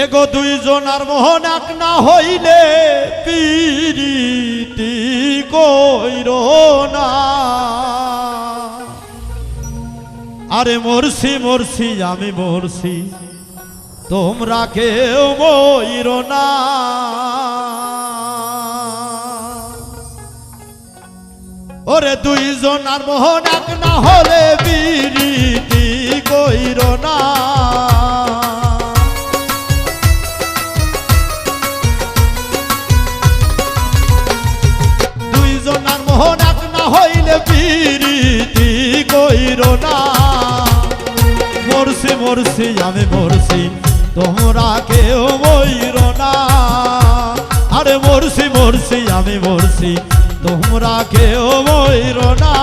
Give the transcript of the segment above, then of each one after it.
এগো দুইজন আর মোহন এক না হইলে পিরিতি কইর না। আরে মরছি মরছি, আমি মরছি, তোমরা কেউ মইর না। ওরে দুইজন আর মোহন এক না হলে বিরিতি কইর না। কইর না। মরছি মরছি, আমি মরছি, তোমরা কেউ মইর না। আরে মরছি মরছি, আমি মরছি, তোমরা কেউ মইর না।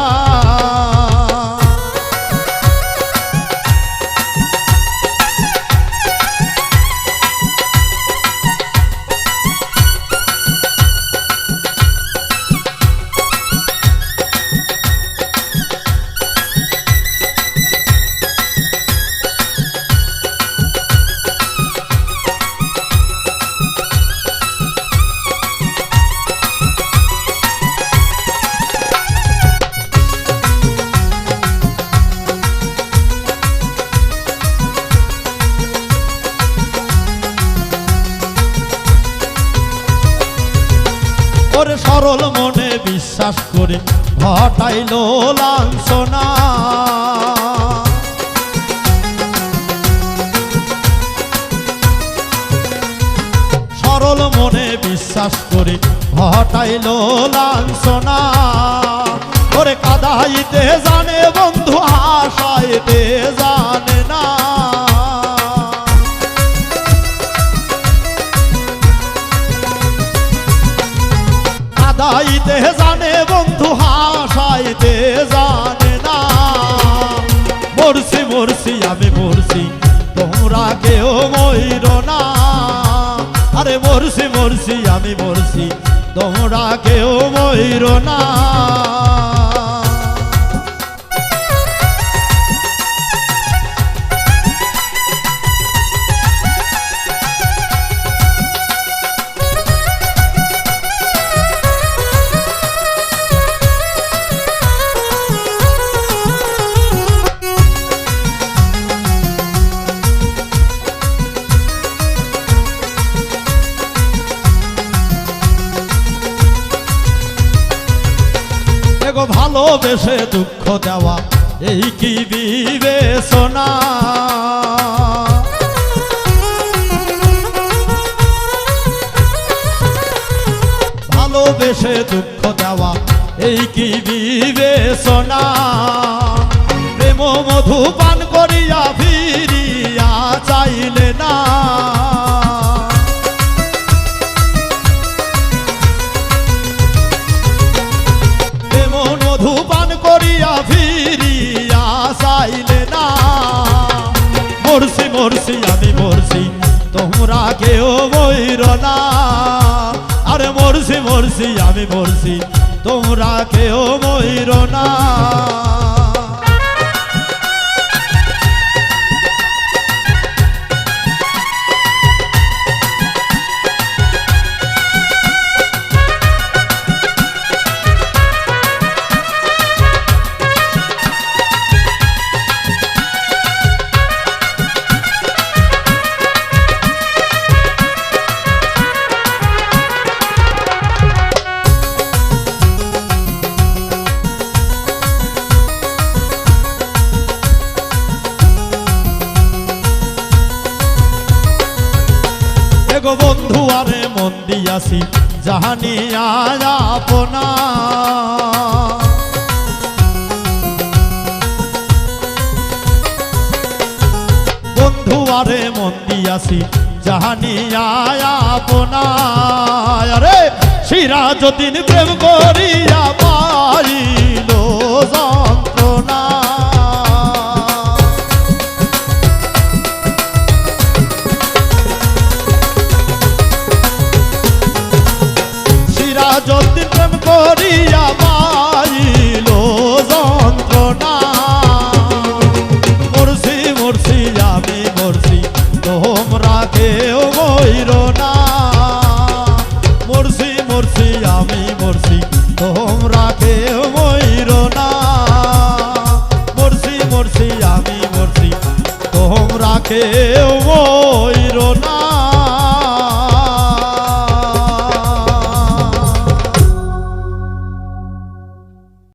ওরে সরল মনে বিশ্বাস করে ঘটাইল লাঞ্ছনা। সরল মনে বিশ্বাস করে ঘটাইল লাঞ্ছনা। ওরে কাদাইতে জানে বন্ধু আশাইতে কাদাইতে জানে বন্ধু, হাসাইতে জানে না। মরছি মরছি, আমি মরছি, তোমরা কেউ ময়ূর না। আরে মরছি মরছি, আমি মরছি, তোমরা কেউ ময়ূর না। এগো ভালোবেসে দুঃখ দেওয়া, এই কি বিবেচনা? ভালোবেসে দুঃখ দেওয়া, এই কি বিবেচনা? প্রেম মধু বইর না। আরে মরছি মরছি আমি মরছি তোমরা কেউ বইর না। বন্ধু, আরে মন দিয়াছি জাহানি আপনা। বন্ধু, আরে মন দিয়াছি জাহানি আপনা। আরে সিরাজদিন প্রেম করিয়া তোমরা কেউ মইর না।